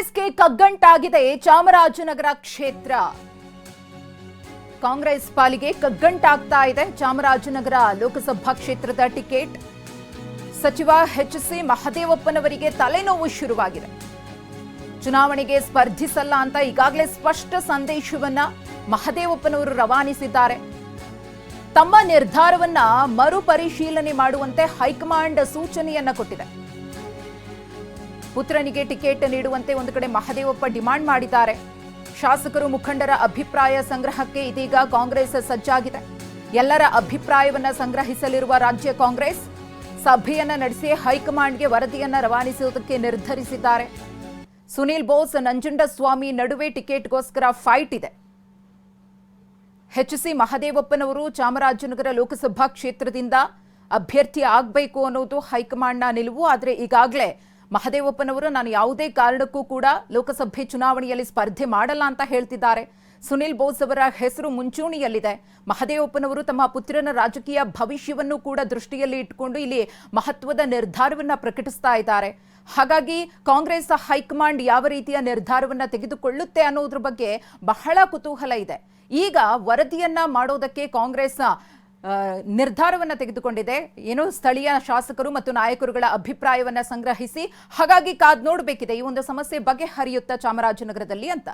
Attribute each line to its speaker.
Speaker 1: ಕಾಂಗ್ರೆಸ್ಗೆ ಕಗ್ಗಂಟಾಗಿದೆ ಚಾಮರಾಜನಗರ ಕ್ಷೇತ್ರ. ಕಾಂಗ್ರೆಸ್ ಪಾಲಿಗೆ ಕಗ್ಗಂಟಾಗ್ತಾ ಇದೆ ಚಾಮರಾಜನಗರ ಲೋಕಸಭಾ ಕ್ಷೇತ್ರದ ಟಿಕೆಟ್. ಸಚಿವ ಎಚ್ ಸಿ ಮಹದೇವಪ್ಪನವರಿಗೆ ತಲೆನೋವು ಶುರುವಾಗಿದೆ. ಚುನಾವಣೆಗೆ ಸ್ಪರ್ಧಿಸಲ್ಲ ಅಂತ ಈಗಾಗಲೇ ಸ್ಪಷ್ಟ ಸಂದೇಶವನ್ನ ಮಹದೇವಪ್ಪನವರು ರವಾನಿಸಿದ್ದಾರೆ. ತಮ್ಮ ನಿರ್ಧಾರವನ್ನ ಮರುಪರಿಶೀಲನೆ ಮಾಡುವಂತೆ ಹೈಕಮಾಂಡ್ ಸೂಚನೆಯನ್ನ ಕೊಟ್ಟಿದೆ. ಪುತ್ರನಿಗೆ ಟಿಕೆಟ್ ನೀಡುವಂತೆ ಒಂದು ಕಡೆ ಮಹದೇವಪ್ಪ ಡಿಮಾಂಡ್ ಮಾಡಿದ್ದಾರೆ. ಶಾಸಕರು ಮುಖಂಡರ ಅಭಿಪ್ರಾಯ ಸಂಗ್ರಹಕ್ಕೆ ಇದೀಗ ಕಾಂಗ್ರೆಸ್ ಸಜ್ಜಾಗಿದೆ. ಎಲ್ಲರ ಅಭಿಪ್ರಾಯವನ್ನ ಸಂಗ್ರಹಿಸಲಿರುವ ರಾಜ್ಯ ಕಾಂಗ್ರೆಸ್ ಸಭೆಯನ್ನ ನಡೆಸಿ ಹೈಕಮಾಂಡ್ಗೆ ವರದಿಯನ್ನ ರವಾನಿಸುವುದಕ್ಕೆ ನಿರ್ಧರಿಸಿದ್ದಾರೆ. ಸುನೀಲ್ ಬೋಸ್, ನಂಜುಂಡಸ್ವಾಮಿ ನಡುವೆ ಟಿಕೆಟ್ಗೋಸ್ಕರ ಫೈಟ್ ಇದೆ. ಎಚ್ ಸಿ ಮಹದೇವಪ್ಪನವರು ಚಾಮರಾಜನಗರ ಲೋಕಸಭಾ ಕ್ಷೇತ್ರದಿಂದ ಅಭ್ಯರ್ಥಿ ಆಗಬೇಕು ಅನ್ನೋದು ಹೈಕಮಾಂಡ್ನ ನಿಲುವು, ಆದರೆ ಈಗಾಗಲೇ ಮಹದೇವಪ್ಪನವರು ನಾನು ಯಾವುದೇ ಕಾರಣಕ್ಕೂ ಕೂಡ ಲೋಕಸಭೆ ಚುನಾವಣೆಯಲ್ಲಿ ಸ್ಪರ್ಧೆ ಮಾಡಲ್ಲ ಅಂತ ಹೇಳ್ತಿದ್ದಾರೆ. ಸುನಿಲ್ ಬೋಸ್ ಅವರ ಹೆಸರು ಮುಂಚೂಣಿಯಲ್ಲಿದೆ. ಮಹದೇವಪ್ಪನವರು ತಮ್ಮ ಪುತ್ರನ ರಾಜಕೀಯ ಭವಿಷ್ಯವನ್ನು ಕೂಡ ದೃಷ್ಟಿಯಲ್ಲಿ ಇಟ್ಟುಕೊಂಡು ಇಲ್ಲಿ ಮಹತ್ವದ ನಿರ್ಧಾರವನ್ನು ಪ್ರಕಟಿಸ್ತಾ ಇದ್ದಾರೆ. ಹಾಗಾಗಿ ಕಾಂಗ್ರೆಸ್ ಹೈಕಮಾಂಡ್ ಯಾವ ರೀತಿಯ ನಿರ್ಧಾರವನ್ನು ತೆಗೆದುಕೊಳ್ಳುತ್ತೆ ಅನ್ನೋದ್ರ ಬಗ್ಗೆ ಬಹಳ ಕುತೂಹಲ ಇದೆ. ಈಗ ವರದಿಯನ್ನ ಮಾಡೋದಕ್ಕೆ ಕಾಂಗ್ರೆಸ್ ನಿರ್ಧಾರವನ್ನ ತೆಗೆದುಕೊಂಡಿದೆ. ಏನು ಸ್ಥಳೀಯ ಶಾಸಕರು ಮತ್ತು ನಾಯಕರುಗಳ ಅಭಿಪ್ರಾಯವನ್ನು ಸಂಗ್ರಹಿಸಿ, ಹಾಗಾಗಿ ಕಾದ್ ನೋಡಬೇಕಿದೆ. ಈ ಒಂದು ಸಮಸ್ಯೆ ಬಗೆಹರಿಯುತ್ತಾ ಚಾಮರಾಜನಗರದಲ್ಲಿ ಅಂತ.